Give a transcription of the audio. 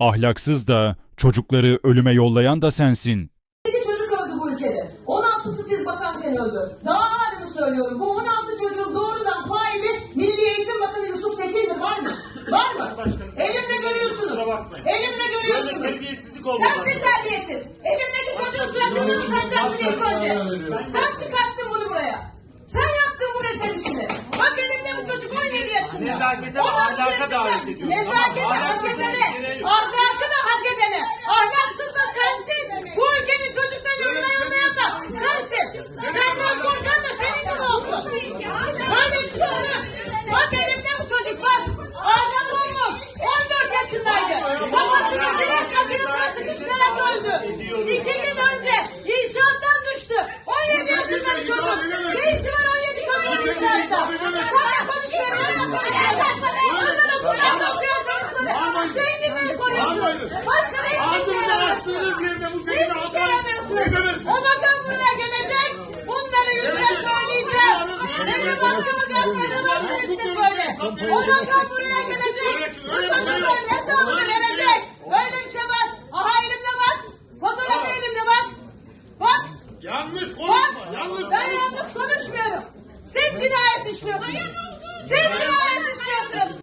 Ahlaksız da çocukları ölüme yollayan da sensin. İki çocuk öldü bu ülkede. 16'sı siz bakanken öldü. Daha halini söylüyorum. Bu 16 çocuğun doğrudan faili Milli Eğitim Bakanı Yusuf Tekin'dir. Var mı? Var mı? Elimde görüyorsunuz. Böyle görüyorsunuz. terbiyesizlik oldu. Sensin terbiyesiz. Elimdeki çocuğun suratını tutacaksın ilk önce. Sen çıkarttın bunu buraya. Sen yaptın bu mesele işini. Bak elimde bu çocuk 17 yaşında. Nezakete ve 16 ahlaka davet ediyorum. Nezakete Tamam, hak ahlaklı edene. gereği yok. Ahlakı da hak edene. Ahlaksız da sensin. Bu ülkenin çocuklarını ölüme yollayan da sensin. Senden korkan da senin gibi olsun. Böyle bir şey olur. Bak elimde bu çocuk bak. Ahlak olmuş. 14 yaşındaydı. Babasının biraz makinesine sıkıştırarak öldü. İki gün önce inşaattan düştü. 17 yaşında bir çocuk. Ne işi var 17 çocuğun inşaatta? Sana konuşuyorum. Özel okullarda okuyan çocukları. Zenginleri koruyorsun. Başka ne hiçbir şey Ağzınızı yaramıyorsun. açtığınız yerde bu şekilde Hiçbir şey yaramıyorsunuz. O bakan buraya gelecek. Bunları yüzüne söyleyeceğim. Benim hakkımı gasp edemezsiniz siz böyle. O bakan buraya gelecek. Bu çocukların hesabını verecek. Böyle bir şey var. Aha elimde bak. Fotoğrafı elimde bak. Bak. Yanlış konuşma. Yanlış Ben yanlış konuşmuyorum. Siz cinayet işliyorsunuz. Siz cinayet işliyorsunuz.